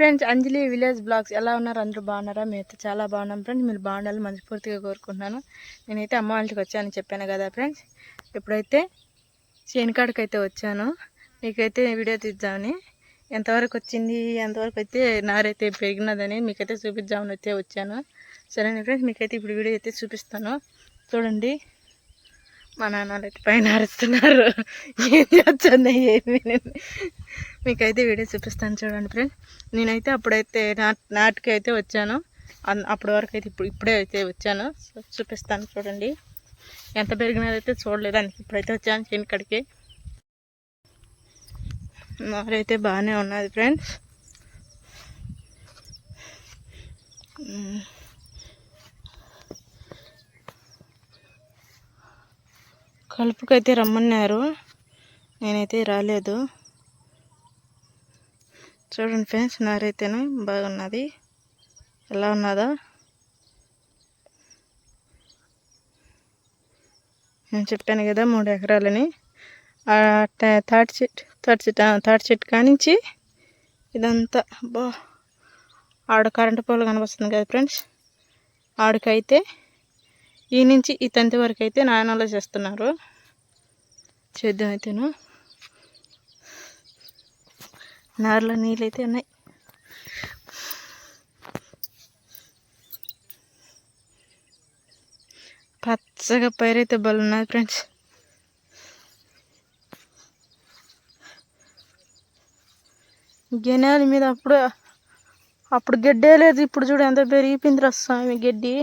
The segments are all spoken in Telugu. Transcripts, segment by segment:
ఫ్రెండ్స్ అంజలి విలేజ్ బ్లాగ్స్ ఎలా ఉన్నారు? అందరూ బాగున్నారా? మేమైతే చాలా బాగున్నాం ఫ్రెండ్స్. మీరు బాగుండాలి మనస్ఫూర్తిగా కోరుకుంటున్నాను. నేనైతే అమ్మ వాళ్ళకి వచ్చానని చెప్పాను కదా ఫ్రెండ్స్. ఇప్పుడైతే చేనికాడికి అయితే వచ్చాను. మీకైతే వీడియో తీద్దామని. ఎంతవరకు వచ్చింది? ఎంతవరకు అయితే నారైతే పెరిగినదని మీకైతే చూపిద్దామని అయితే వచ్చాను. సరేనా ఫ్రెండ్స్? మీకైతే ఇప్పుడు వీడియో అయితే చూపిస్తాను. చూడండి. మా నాన్నలు అయితే పైన అరుస్తున్నారు. ఏం చేస్తుంది ఏమి మీకైతే వీడియో చూపిస్తాను చూడండి ఫ్రెండ్స్ నేనైతే అప్పుడైతే నాటికి అయితే వచ్చాను. అప్పటి వరకు అయితే ఇప్పుడు ఇప్పుడే అయితే వచ్చాను. చూపిస్తాను చూడండి. ఎంత పెరిగినదైతే చూడలేదు అందుకే ఇప్పుడైతే వచ్చాను చేనికడికి నారైతే బాగానే ఉన్నది ఫ్రెండ్స్ కలుపుకైతే రమ్మన్నారు. నేనైతే రాలేదు. చూడండి ఫ్రెండ్స్ నారైతేనే బాగున్నది. ఎలా ఉన్నదో. నేను చెప్పాను కదా మూడు ఎకరాలని. ఆ ట- తాటి చెట్టు థర్డ్ చెట్టు తాటి చెట్టు కానించి ఇదంతా బా ఆడ కరెంటు పోల్ కనిపిస్తుంది కదా ఫ్రెండ్స్. ఆడికైతే ఈ నుంచి ఈ తంతి వరకు అయితే నాయనలో చేస్తున్నారు. చేద్దాం అయితేను. నారులో నీళ్ళైతే ఉన్నాయి. పచ్చగా పైరైతే బలు ఉన్నది ఫ్రెండ్స్. గెనాల మీద అప్పుడు అప్పుడు గడ్డే లేదు ఇప్పుడు చూడు ఎంత పెరిగిపోయింది స్వామి గడ్డి.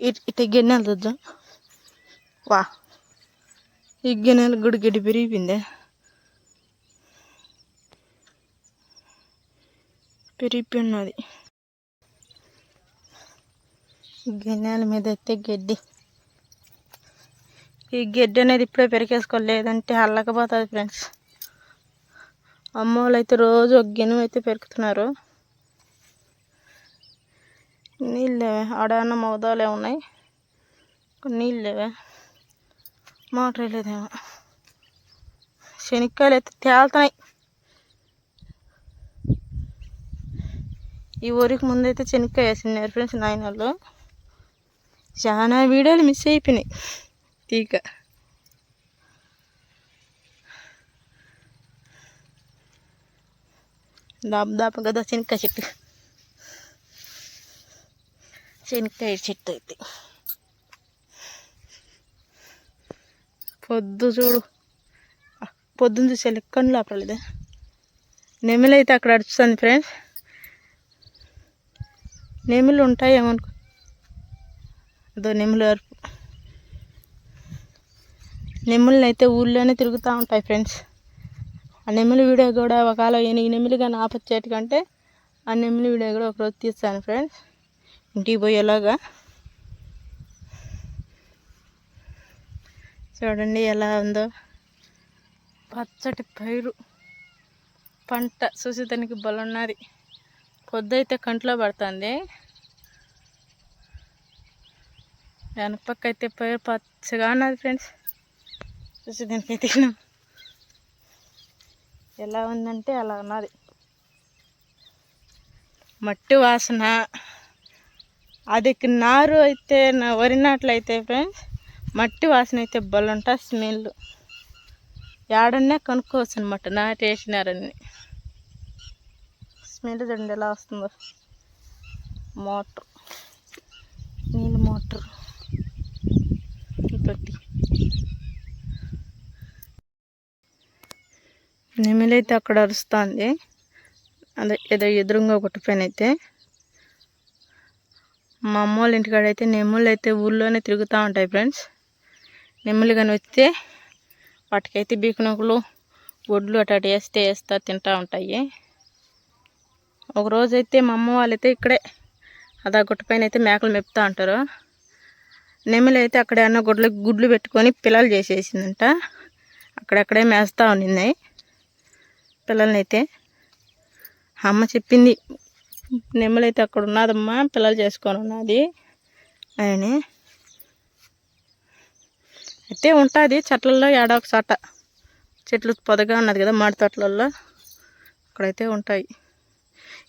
ఇట్ ఇట గెన్నెలు చూద్దాం. వా ఈ గిన్నెలు గుడి గడ్డి పెరిగిపోయిందే. పెరిగిపోయి ఉన్నది గిన్నెల మీద అయితే గడ్డి. ఈ గడ్డి అనేది ఇప్పుడే పెరిగేసుకోలేదంటే అల్లకపోతుంది ఫ్రెండ్స్. అమ్మోళ్ళు అయితే రోజు ఒక గిన్నె అయితే పెరుకుతున్నారు. నీళ్ళు లేవే ఆడన్న మోదాలే ఉన్నాయి? నీళ్ళు. లేవే మోటార్ లేదేమో శనక్కాయలు అయితే తేలుతున్నాయి. ఈ ఊరికి ముందైతే శనక్కాయ వేసినారు ఫ్రెండ్స్ నాయన వాళ్ళు చాలా వీడియోలు మిస్ అయిపోయినాయి. తీక దాపు దాపు కదా శనక్కాయ చెట్టు. శనక్కాయ చెట్టు అయితే. పొద్దు చూడు. పొద్దున్న చూసే లెక్కను లోపలేదే నెమిలి అయితే అక్కడ అడుస్తుంది ఫ్రెండ్స్. నెమిలు ఉంటాయేమనుకో అదో నెమిలు అరుపు. నెమ్ములు అయితే ఊళ్ళోనే తిరుగుతూ ఉంటాయి ఫ్రెండ్స్. ఆ నెమ్మిలి వీడియో కూడా ఒకవేళ ఎనిమిది నెమ్మిలిగా కానీ ఆపచ్చేటికంటే ఆ నెమ్మిలి వీడియో కూడా ఒకరోజు తీస్తాను ఫ్రెండ్స్. ఇంటికి పోయేలాగా. చూడండి ఎలా ఉందో. పచ్చటి పైరు. పంట చూసేదానికి బలున్నది పొద్దైతే కంట్లో పడుతుంది. వెనకపక్క అయితే పైరు పచ్చగా ఉన్నది ఫ్రెండ్స్. చూసేదానికి అయితే ఎలా ఉందంటే అలా ఉన్నది. మట్టి వాసన. అది నారు అయితే నా వరి నాట్లయితే ఫ్రెండ్స్ మట్టి వాసన అయితే బలుంటా స్మెల్ ఏడన్నా కొనుక్కోవచ్చు అనమాట నాటేసినారని. వేసినారని చూడండి ఎలా వస్తుందో. మోటర్. నీళ్ళు మోటర్. తొట్టి. నెమిలైతే అక్కడ అరుస్తుంది. అదే ఏదో ఎదురుగా ఒకటి పైన అయితే. మా అమ్మ వాళ్ళ ఇంటికాడ అయితే నెమ్ములు అయితే ఊళ్ళోనే తిరుగుతూ ఉంటాయి ఫ్రెండ్స్. నెమ్ములు కానీ వస్తే వాటికైతే బీకునకులు వడ్లు అటు అటు వేస్తే వేస్తా తింటూ ఉంటాయి. ఒకరోజు అయితే మా అమ్మ వాళ్ళైతే ఇక్కడే. అదా గుట్ట పైన అయితే మేకలు మెప్తా ఉంటారు నెమ్మలు అయితే అక్కడే అన్న గుడ్లు గుడ్లు పెట్టుకొని పిల్లలు చేసేసిందంట. అక్కడక్కడే మేస్తూ ఉన్నింది పిల్లల్ని అయితే అమ్మ చెప్పింది నెమ్మలైతే అక్కడ ఉన్నదమ్మా పిల్లలు చేసుకొని ఉన్నది అని. అయితే ఉంటుంది చెట్లలో ఏడో ఒక చోట. చెట్లు పొదగా ఉన్నది కదా మాడి తోటలలో అక్కడైతే ఉంటాయి.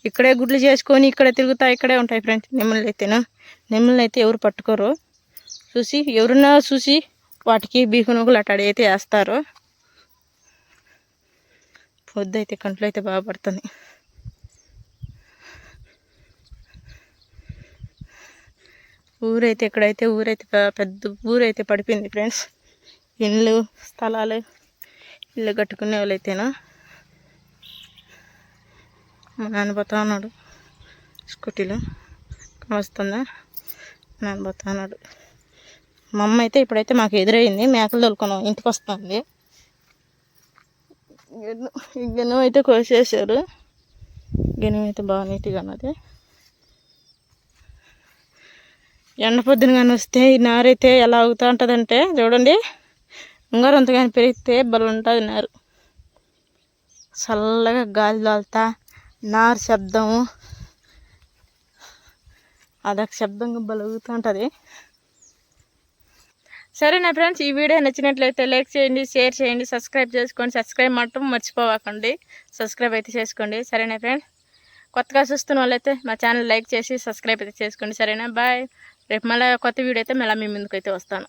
ఇక్కడే గుడ్లు చేసుకొని ఇక్కడే తిరుగుతా ఇక్కడే ఉంటాయి ఫ్రెండ్స్ నెమ్మలు అయితేనా నెమ్మల్ని అయితే ఎవరు పట్టుకోరు. చూసి ఎవరున్నా చూసి వాటికి బీహునుగులు అట్ట అయితే వేస్తారు. పొద్దు అయితే కంట్లో అయితే బాగా పడుతుంది. ఊరైతే ఇక్కడైతే ఊరైతే పెద్ద ఊరైతే పడిపోయింది ఫ్రెండ్స్ ఇండ్లు స్థలాలు ఇల్లు కట్టుకునే వాళ్ళైతేనా? మా నాన్న పోతా ఉన్నాడు. స్కూటీలో. వస్తుందా నాన్న పోతా ఉన్నాడు. మా అమ్మ అయితే ఇప్పుడైతే మాకు ఎదురైంది. మేకలు తోలుకొని ఇంటికి వస్తుంది. గెన్ను అయితే కోసేసారు గెన్నం అయితే బాగా నీట్గా ఉన్నది. ఎండ పొద్దున కానీ వస్తే ఈ నారైతే ఎలా అవుతూ ఉంటుందంటే చూడండి. ఉంగారు అంతగాని పెరిగితే బలం ఉంటుంది నారు. చల్లగా గాలి తోలుతా నార్ శబ్దము. అదొక శబ్దంగా బలుగుతూ ఉంటుంది సరే నా ఫ్రెండ్స్? ఈ వీడియో నచ్చినట్లయితే లైక్ చేయండి షేర్ చేయండి సబ్స్క్రైబ్ చేసుకోండి. సబ్స్క్రైబ్ మాత్రం మర్చిపోవకండి. సబ్స్క్రైబ్ అయితే చేసుకోండి. సరేనా ఫ్రెండ్స్? కొత్తగా చూస్తున్న వాళ్ళైతే మా ఛానల్ లైక్ చేసి సబ్స్క్రైబ్ అయితే చేసుకోండి. సరేనా? బాయ్. రేపు మళ్ళీ కొత్త వీడియో అయితే మళ్ళీ మీ ముందుకు అయితే వస్తాను.